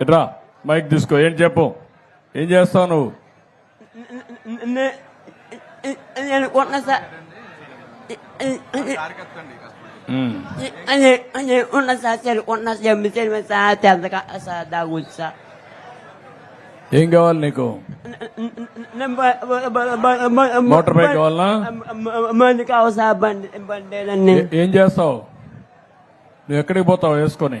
ఇట్రా మైక్ తీసుకో ఏం చెప్పు? ఏం చేస్తావు నువ్వు? నేను కొన్న సార్ ఉన్న సార్ సరే సార్ తెల్లగా సార్ సార్ ఏం కావాలి నీకు? మోటార్ బైక్ కావాలనా? మంది సార్ బండి బండి ఏం చేస్తావు? నువ్వు ఎక్కడికి పోతావు వేసుకొని?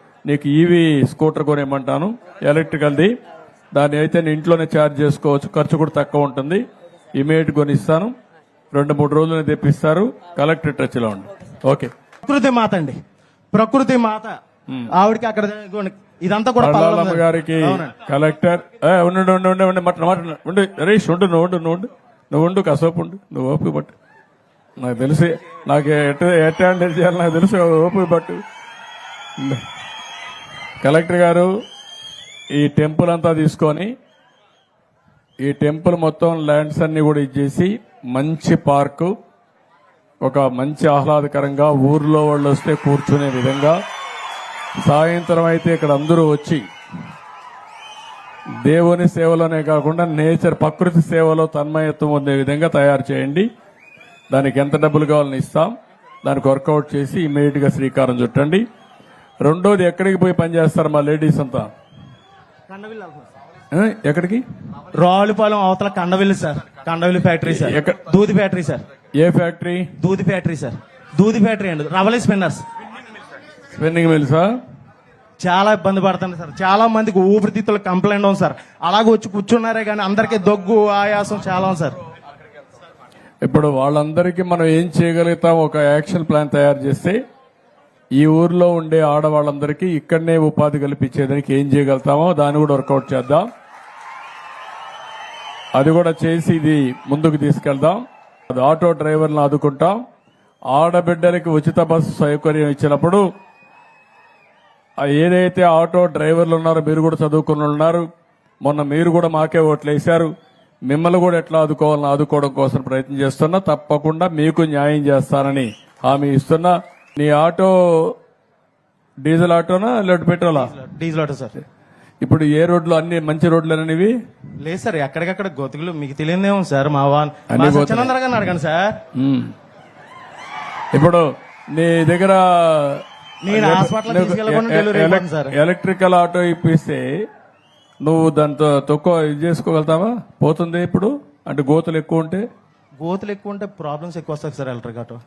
నీకు ఈవీ స్కూటర్ కొనివ్వమంటాను. ఎలక్ట్రికల్ది దాన్ని అయితే నేను ఇంట్లోనే ఛార్జ్ చేసుకోవచ్చు. ఖర్చు కూడా తక్కువ ఉంటుంది. ఇమీడియట్ కొనిస్తాను. రెండు మూడు రోజులు తెప్పిస్తారు. కలెక్టర్ టచ్లో ఉండి. ఓకే. ప్రకృతి మాత అండి. ప్రకృతి మాత. ఆవిడకి అక్కడ ఇదంతా కూడా పల్లాలమ్మ గారికి. కలెక్టర్. ఉండు ఉండు ఉండు ఉండు మటన్ మటన్ ఉండు హరీష్ ఉండు నువ్వు ఉండు నువ్వు ఉండు. నువ్వు ఉండు కసోపు ఉండు. నువ్వు ఓపిక పట్టు. నాకు తెలిసి. నాకు ఎట్ ఎట్ హ్యాండిల్ చేయాలి నాకు తెలుసు. ఓపిక పట్టు. కలెక్టర్ గారు ఈ టెంపుల్ అంతా తీసుకొని ఈ టెంపుల్ మొత్తం ల్యాండ్స్ అన్ని కూడా ఇచ్చేసి మంచి పార్కు ఒక మంచి ఆహ్లాదకరంగా ఊర్లో వాళ్ళు వస్తే కూర్చునే విధంగా సాయంత్రం అయితే ఇక్కడ అందరూ వచ్చి దేవుని సేవలోనే కాకుండా నేచర్ ప్రకృతి సేవలో తన్మయత్వం ఉండే విధంగా తయారు చేయండి. దానికి ఎంత డబ్బులు కావాలని ఇస్తాం. దానికి వర్కౌట్ చేసి ఇమీడియట్గా శ్రీకారం చుట్టండి. రెండోది ఎక్కడికి పోయి పనిచేస్తారు మా లేడీస్ అంతా? సార్. ఎక్కడికి? రావులపాలెం అవతల Kandavilli sir. Kandavilli factory sir? దూది ఫ్యాక్టరీ సార్. ఏ ఫ్యాక్టరీ? దూది ఫ్యాక్టరీ సార్. దూది ఫ్యాక్టరీ అండి. రవలీ స్పిన్నర్స్. స్పిన్నింగ్ మిల్సా చాలా ఇబ్బంది పడుతుంది సార్. చాలా మందికి ఊపిరితిత్తుల కంప్లైంట్ ఉంది సార్. అలాగే వచ్చి కూర్చున్నారే కానీ అందరికీ దగ్గు ఆయాసం చాలా ఉంది సార్. ఇప్పుడు వాళ్ళందరికీ మనం ఏం చేయగలుగుతాం? ఒక యాక్షన్ ప్లాన్ తయారు చేస్తే ఈ ఊర్లో ఉండే ఆడవాళ్ళందరికీ ఇక్కడనే ఉపాధి కల్పించేదానికి ఏం చేయగలుగుతామో దాన్ని కూడా వర్కౌట్ చేద్దాం. అది కూడా చేసి ఇది ముందుకు తీసుకెళ్దాం. అది ఆటో డ్రైవర్లను ఆదుకుంటాం. ఆడబిడ్డలకి ఉచిత బస్సు సౌకర్యం ఇచ్చినప్పుడు ఏదైతే ఆటో డ్రైవర్లు ఉన్నారో మీరు కూడా చదువుకుని ఉన్నారు. మొన్న మీరు కూడా మాకే ఓట్లు వేశారు మిమ్మల్ని కూడా ఎట్లా ఆదుకోవాలని ఆదుకోవడం కోసం ప్రయత్నం చేస్తున్నా. తప్పకుండా మీకు న్యాయం చేస్తానని హామీ ఇస్తున్నా. నీ ఆటో డీజిల్ ఆటోనా లేదా పెట్రోలా? Diesel auto. సార్. ఇప్పుడు ఏ రోడ్లు అన్ని మంచి రోడ్లు అనేవి లేదు సార్. ఎక్కడికక్కడ గోతుకులు మీకు తెలియదేమో సార్ మా వాన్. అన్ని మా గోతులే. సత్యనందర గారిని అడగండి సార్. ఉమ్. ఇప్పుడు నీ దగ్గర నేను హాస్పిటల్ నీకు తీసుకెళ్ళకుండా ఎ- డెలివరీ ఎ- అయిపోతుంది సార్. ఎలక్ట్రికల్ ఆటో ఇప్పిస్తే నువ్వు దాంతో తక్కువ ఇది చేసుకోగలుగుతావా? పోతుంది ఇప్పుడు? అంటే గోతులు ఎక్కువ ఉంటే? గోతులు ఎక్కువ ఉంటే ప్రాబ్లమ్స్ ఎక్కువ వస్తాయి సార్ ఎలక్ట్రిక్ ఆటో.